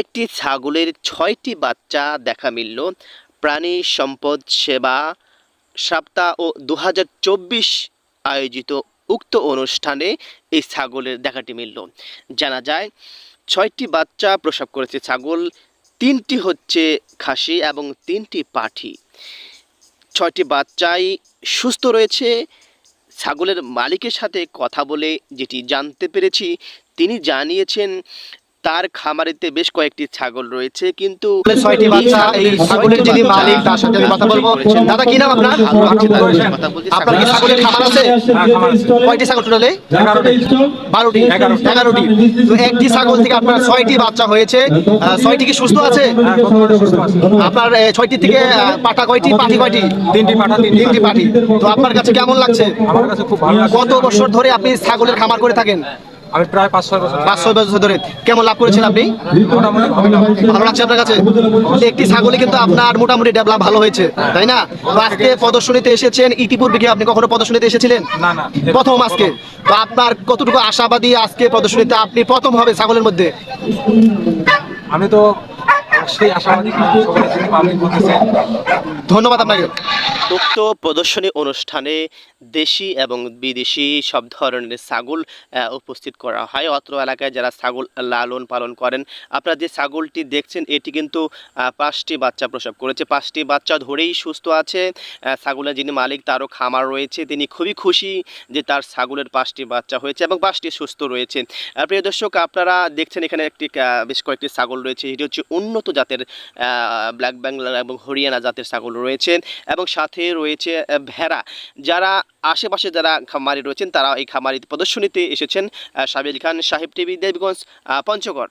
একটি ছাগলের ছয়টি বাচ্চা দেখা মিলল। প্রাণী সম্পদ সেবা সপ্তাহ ও দু হাজার চব্বিশ আয়োজিত উক্ত অনুষ্ঠানে এই ছাগলের দেখাটি মিলল। জানা যায়, ছয়টি বাচ্চা প্রসব করেছে। ছাগল তিনটি হচ্ছে খাসি এবং তিনটি পাঠি। ছয়টি বাচ্চাই সুস্থ রয়েছে। ছাগলের মালিকের সাথে কথা বলে যেটি জানতে পেরেছি, তিনি জানিয়েছেন তার খামারিতে বেশ কয়েকটি ছাগল রয়েছে কিন্তু ছয়টি বাচ্চা এই ছাগলের যিনি মালিক তার সাথে আমি কথা বলব। দাদা কি নাম আপনার? ভালো লাগছে তার সাথে কথা বলতে আপনার কি ছাগলের খামার আছে? কয়টি ছাগল টোটালে? বারোটি। এগারোটি। তো একটি ছাগল থেকে আপনার ছয়টি বাচ্চা হয়েছে। ছয়টি কি সুস্থ আছে? আপনার ছয়টি থেকে পাঠা কয়টি পাঠি কয়টি? তিনটি পাঠা তিনটি তো আপনার কাছে কেমন লাগছে? আমার কাছে খুব ভালো লাগছে। কত বছর ধরে আপনি ছাগলের খামার করে থাকেন? আমি প্রায় পাঁচ ছয় বছর পাঁচ ছয় বছর ধরে। কেমন লাভ করেছেন আপনি? ভালো লাগছে। আপনার কাছে? একটি ছাগলে কিন্তু আপনার মোটামুটি ডেভেলপ ভালো হয়েছে তাই না? আজকে প্রদর্শনীতে এসেছেন ইতিপূর্বে কি আপনি কখনো প্রদর্শনীতে এসেছিলেন? না, না। প্রথম আজকে। তো আপনার কতটুকু আশাবাদী আজকে প্রদর্শনীতে আপনি প্রথম হবে ছাগলের মধ্যে? আমি তো ধন্যবাদ আপনাকে। উক্ত প্রদর্শনী অনুষ্ঠানে দেশি এবং বিদেশি সব ধরনের ছাগল উপস্থিত করা হয়। অত্র এলাকায় যারা ছাগল লালন পালন করেন, আপনারা যে ছাগলটি দেখছেন, এটি কিন্তু পাঁচটি বাচ্চা প্রসব করেছে। পাঁচটি বাচ্চা ধরেই সুস্থ আছে। ছাগলের যিনি মালিক, তারও খামার রয়েছে। তিনি খুবই খুশি যে তার ছাগলের পাঁচটি বাচ্চা হয়েছে এবং পাঁচটি সুস্থ রয়েছে। প্রিয় দর্শক, আপনারা দেখছেন এখানে একটি বেশ কয়েকটি ছাগল রয়েছে। এটি হচ্ছে উন্নত জাতের ব্ল্যাক বেঙ্গল এবং হরিয়ানা জাতের ছাগল রয়েছেন এবং সাথে রয়েছে ভেড়া। যারা আশেপাশে যারা খামারি রয়েছেন, তারা এই খামারি প্রদর্শনীতে এসেছেন সাবিল খান সাহেব টিভি, দেবগঞ্জ পঞ্চগড়।